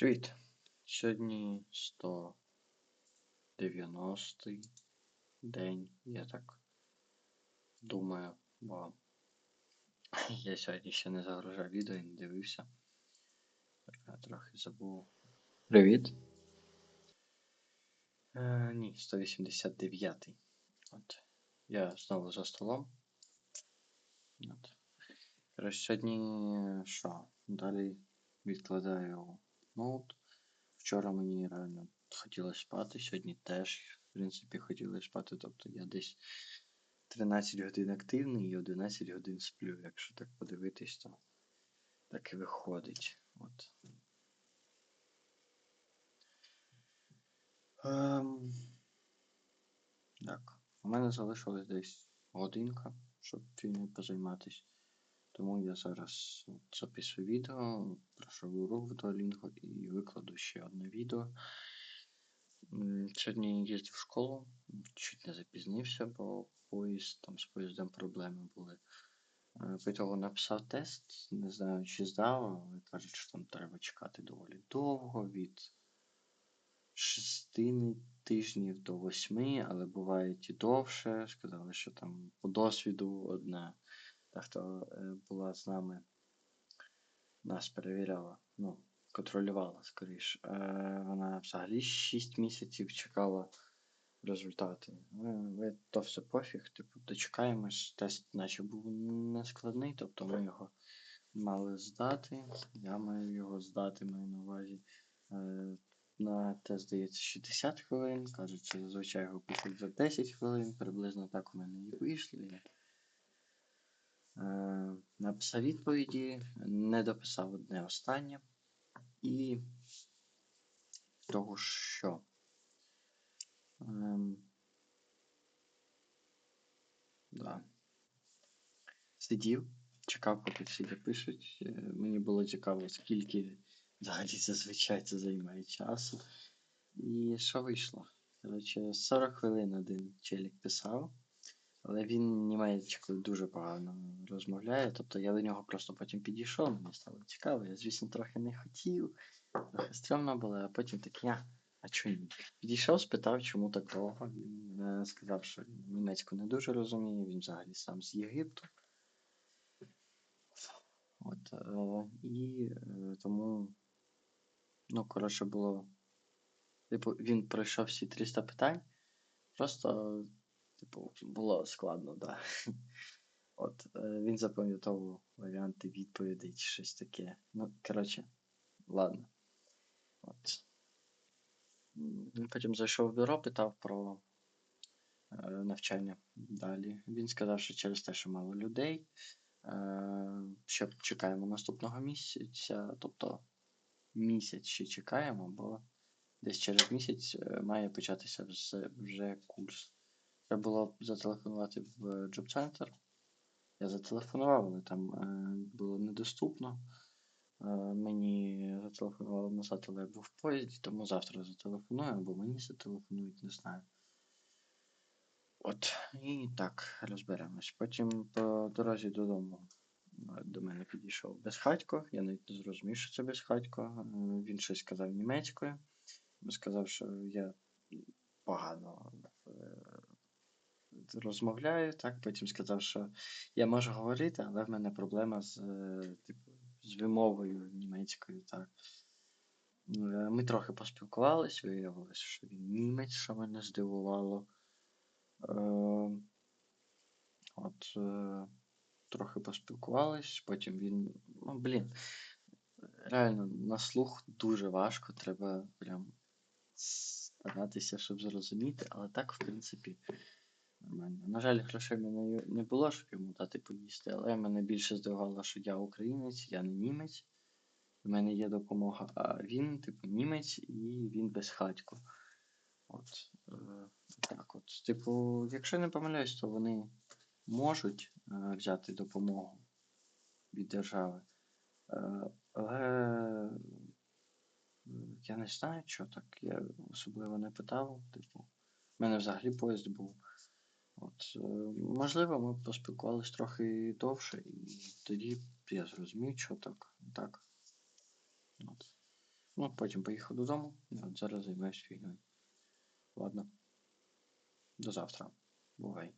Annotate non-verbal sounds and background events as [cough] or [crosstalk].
Привіт! Сьогодні 190 день, я так думаю, бо [laughs] я сьогодні ще не загружав відео і не дивився. Я трохи забув. Привіт. Е, ні, 189. От. Я знову за столом. От. Сьогодні що? Далі відкладаю ноут. Вчора мені реально хотілося спати, сьогодні теж, в принципі, хотілося спати. Тобто я десь 13 годин активний і 11 годин сплю. Якщо так подивитись, то так і виходить. От. Ем... Так, у мене залишилось десь годинка, щоб фільмі позайматися. Тому я зараз записую відео, пройшов урок в Duolingo і викладу ще одне відео. Сьогодні їздив в школу, чуть не запізнився, бо поїзд, там з поїздом проблеми були. По того написав тест, не знаю, чи здав, але кажуть, що там треба чекати доволі довго, від 6 тижнів до 8, але буває і довше. Сказали, що там по досвіду одна та, хто е, була з нами, нас перевіряла, ну, контролювала скоріш. Вона взагалі 6 місяців чекала результати. Ви то все пофіг, типу, дочекаємось. Тест, наче був нескладний, тобто ми його мали здати. Я маю його здати, маю на увазі. Е, на тест здається 60 хвилин. Кажуть, що зазвичай його пишуть за 10 хвилин, приблизно так у мене і вийшло. Е, написав відповіді, не дописав одне останнє. І того, що ем, да. сидів, чекав, поки всі допишуть. Е, мені було цікаво, скільки взагалі зазвичай це займає часу. І що вийшло? Коротше, 40 хвилин один челік писав. Але він німецькою дуже погано розмовляє. Тобто я до нього просто потім підійшов, мені стало цікаво. Я, звісно, трохи не хотів, трохи стрьомно було, а потім такий, а, а чому ні? Підійшов, спитав, чому так довго. Він е, сказав, що німецьку не дуже розуміє, він взагалі сам з Єгипту. От, е, І е, тому, ну, коротше, було. Типу, він пройшов всі 300 питань. Просто Типу, було складно. Да. От, е, він запам'ятовував варіанти відповідей чи щось таке. Ну, коротше, ладно. От. Він потім зайшов в бюро, питав про е, навчання далі. Він сказав, що через те, що мало людей, е, ще чекаємо наступного місяця, тобто місяць ще чекаємо, бо десь через місяць е, має початися вже курс. Треба було зателефонувати в Center. Я зателефонував, але там е, було недоступно. Е, мені зателефонували назад, але я був в поїзді, тому завтра зателефоную, або мені зателефонують, не знаю. От, і так, розберемось. Потім по дорозі додому е, до мене підійшов безхатько. Я навіть не зрозумів, що це безхатько. Він щось сказав німецькою. Сказав, що я погано розмовляю, так, потім сказав, що я можу говорити, але в мене проблема з е, типу, з вимовою німецькою. так. Е, ми трохи поспілкувалися, виявилося, що він німець, що мене здивувало. Е, от трохи поспілкувались, потім він. Ну, блін, реально на слух дуже важко, треба прям старатися, щоб зрозуміти, але так, в принципі, нормально. На жаль, грошей в мене не було, щоб йому дати поїсти, але мене більше здивувало, що я українець, я не німець. У мене є допомога, а він, типу, німець і він безхатько. От, е, так от. Типу, якщо не помиляюсь, то вони можуть е, взяти допомогу від держави. Е, але я не знаю, що так. Я особливо не питав. Типу, в мене взагалі поїзд був. От, е, Можливо, ми поспілкувалися трохи довше, і тоді я зрозумів, що так. так. От. Ну, потім поїхав додому, і от зараз займаюся фігнею. Ладно. До завтра. Бувай.